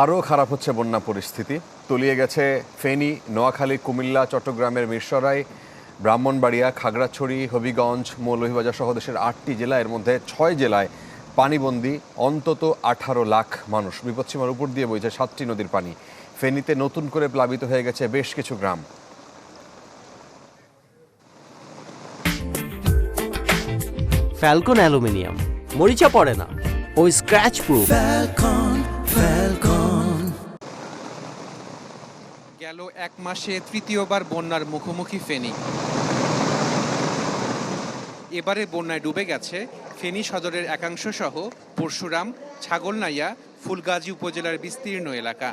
আরও খারাপ হচ্ছে বন্যা পরিস্থিতি। তলিয়ে গেছে ফেনী নোয়াখালী কুমিল্লা চট্টগ্রামের মিরসরাই ব্রাহ্মণবাড়িয়া খাগড়াছড়ি হবিগঞ্জ মৌলভীবাজার সহ দেশের আটটি জেলা এর মধ্যে ছয় জেলায় পানিবন্দী অন্তত আঠারো লাখ মানুষ। বিপদসীমার উপর দিয়ে বইছে সাতটি নদীর পানি। ফেনীতে নতুন করে প্লাবিত হয়ে গেছে বেশ কিছু গ্রাম। Falcon aluminium. মরিচা পড়ে না। ও স্ক্র্যাচ প্রুফ। গেল এক মাসে তৃতীয়বার বন্যার মুখোমুখি ফেনী। এবারে বন্যায় ডুবে গেছে ফেনী সদরের একাংশ সহ পরশুরাম, ছাগলনাইয়া, ফুলগাজী উপজেলার বিস্তীর্ণ এলাকা।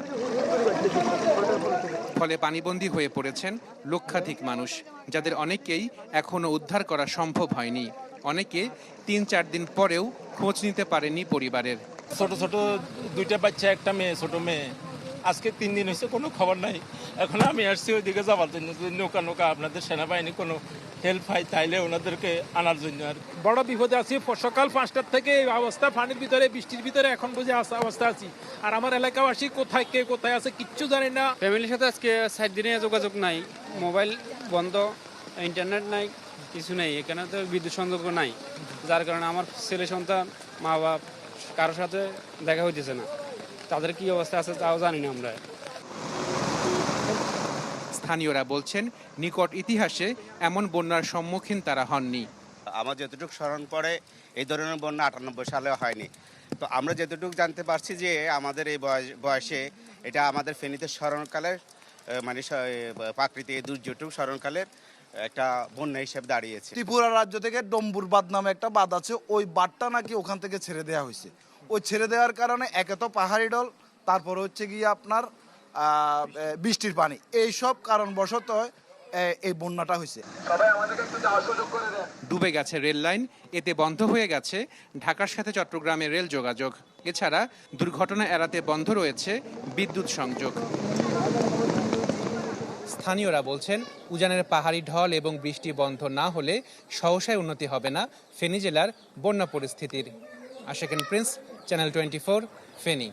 ফলে পানিবন্দী হয়ে পড়েছেন লক্ষাধিক মানুষ, যাদের অনেকেই এখনও উদ্ধার করা সম্ভব হয়নি। অনেকে তিন চার দিন পরেও খোঁজ নিতে পারেনি পরিবারের। ছোট ছোট দুইটা বাচ্চা, একটা মেয়ে, ছোট মেয়ে। আজকে তিন দিন হয়েছে কোনো খবর নাই। এখন আমি আসছি ওইদিকে যাবার জন্য যদি নৌকা নৌকা আপনাদের সেনাবাহিনী কোনো হেল্প হয় তাইলে ওনাদেরকে আনার জন্য আর বড় বিপদে আছি সকাল পাঁচটার থেকে এই অবস্থা পানির ভিতরে বৃষ্টির ভিতরে এখন বুঝে আস- অবস্থা আছি। আর আমার এলাকাবাসী কোথায় কে কোথায় আছে কিচ্ছু জানি না। ফ্যামিলির সাথে আজকে সাত দিনে যোগাযোগ নাই মোবাইল বন্ধ ইন্টারনেট নাই কিছু নেই এখানে তো বিদ্যুৎ সংযোগ নাই। যার কারণে আমার ছেলে সন্তান মা বাপ কারোর সাথে দেখা হইতেছে না। তাদের কি অবস্থা আছে তাও জানি না আমরা। স্থানীয়রা বলছেন নিকট ইতিহাসে এমন বন্যার সম্মুখীন তারা হননি। আমার যতটুকু স্মরণ পড়ে এই ধরনের বন্যা আটানব্বই সালে হয়নি। তো আমরা যতটুকু জানতে পারছি যে আমাদের এই বয়স- বয়সে এটা আমাদের ফেনীতে স্মরণকালের মানে প্রাকৃতিক দুর্যোগটুকু স্মরণকালের একটা বন্যা হিসেবে দাঁড়িয়েছে। ত্রিপুরা রাজ্য থেকে ডম্বুর বাঁধ নামে একটা বাঁধ আছে ওই বাঁধটা নাকি ওখান থেকে ছেড়ে দেওয়া হয়েছে। ওই ছেড়ে দেওয়ার কারণে একে তো পাহাড়ি ডল তারপর হচ্ছে গিয়ে আপনার বৃষ্টির পানি। এই সব কারণবশত এই বন্যাটা হয়েছে। ডুবে গেছে রেল লাইন এতে বন্ধ হয়ে গেছে ঢাকার সাথে চট্টগ্রামের রেল যোগাযোগ। এছাড়া দুর্ঘটনা এড়াতে বন্ধ রয়েছে বিদ্যুৎ সংযোগ। স্থানীয়রা বলছেন উজানের পাহাড়ি ঢল এবং বৃষ্টি বন্ধ না হলে সহসায় উন্নতি হবে না ফেনী জেলার বন্যা পরিস্থিতির। আশেকেন Prince channel twenty four Feni.